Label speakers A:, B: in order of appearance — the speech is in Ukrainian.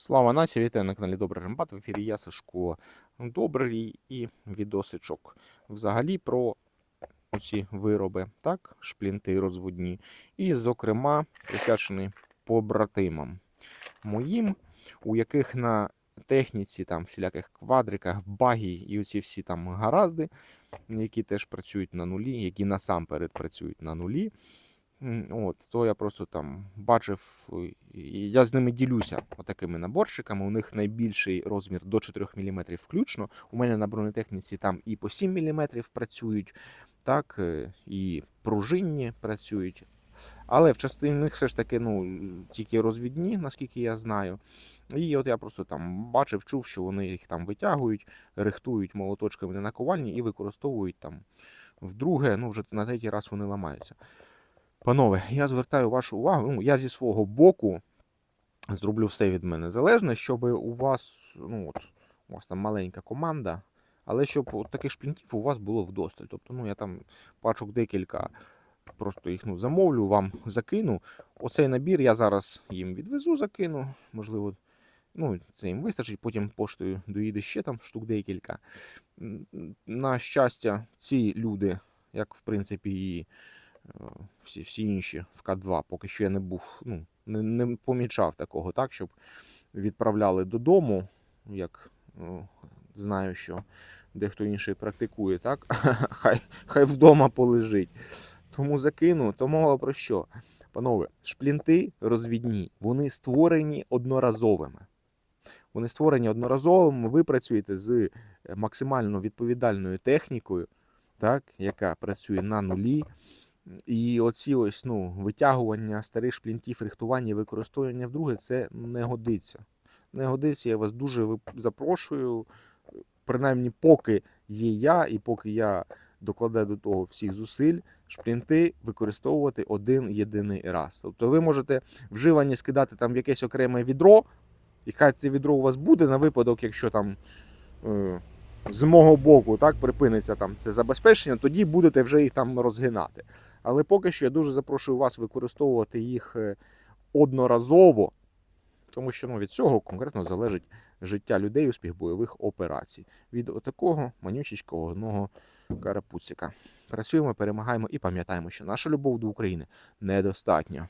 A: Слава нації, вітаю на каналі Добрий Рембат. В ефірі я Сашко Добрий і відосичок. Взагалі про ці вироби, так, шплінти розводні. І, зокрема, присвячений побратимам моїм, у яких на техніці, там, всіляких квадриках, багі і оці всі там гаразди, які теж працюють на нулі, які насамперед працюють на нулі. От, то я просто там бачив, е, я з ними ділюся отакими наборчиками. У них найбільший розмір до 4 мм включно. У мене на бронетехніці там і по 7 мм працюють, так, е, і пружинні працюють. Але в частині все ж таки ну, тільки розвідні, наскільки я знаю. І от я просто там бачив, чув, що вони їх там витягують, рихтують молоточками на наковальні і використовують там вдруге, ну вже на третій раз вони ламаються. Панове, я звертаю вашу увагу. Ну, я зі свого боку зроблю все від мене залежне, щоб у вас, ну от, у вас там маленька команда, але щоб от таких шплінтів у вас було вдосталь. Тобто, ну я там пачок декілька, просто їх ну, замовлю, вам закину. Оцей набір я зараз їм відвезу, закину. Можливо, ну, це їм вистачить, потім поштою доїде ще там штук декілька. На щастя, ці люди, як в принципі, і всі, всі інші в К2, поки що я не був, ну, не, не помічав такого, так, щоб відправляли додому, як е, знаю, що дехто інший практикує, так? хай, хай вдома полежить. Тому закину, то мова про що? Панове, шплінти розвідні, вони створені одноразовими. Вони створені одноразовими, ви працюєте з е, максимально відповідальною технікою, так, яка працює на нулі. І оці ось ну, витягування старих шплінтів, рихтування і використовування вдруге, це не годиться. Не годиться, я вас дуже запрошую. Принаймні, поки є я, і поки я докладаю до того всіх зусиль, шплінти використовувати один єдиний раз. Тобто ви можете вживані скидати там якесь окреме відро, і хай це відро у вас буде на випадок, якщо там. З мого боку так припиниться там це забезпечення, тоді будете вже їх там розгинати. Але поки що я дуже запрошую вас використовувати їх е, одноразово, тому що ну, від цього конкретно залежить життя людей успіх бойових операцій. Від отакого манючечкого одного карапуцика. Працюємо, перемагаємо і пам'ятаємо, що наша любов до України недостатня.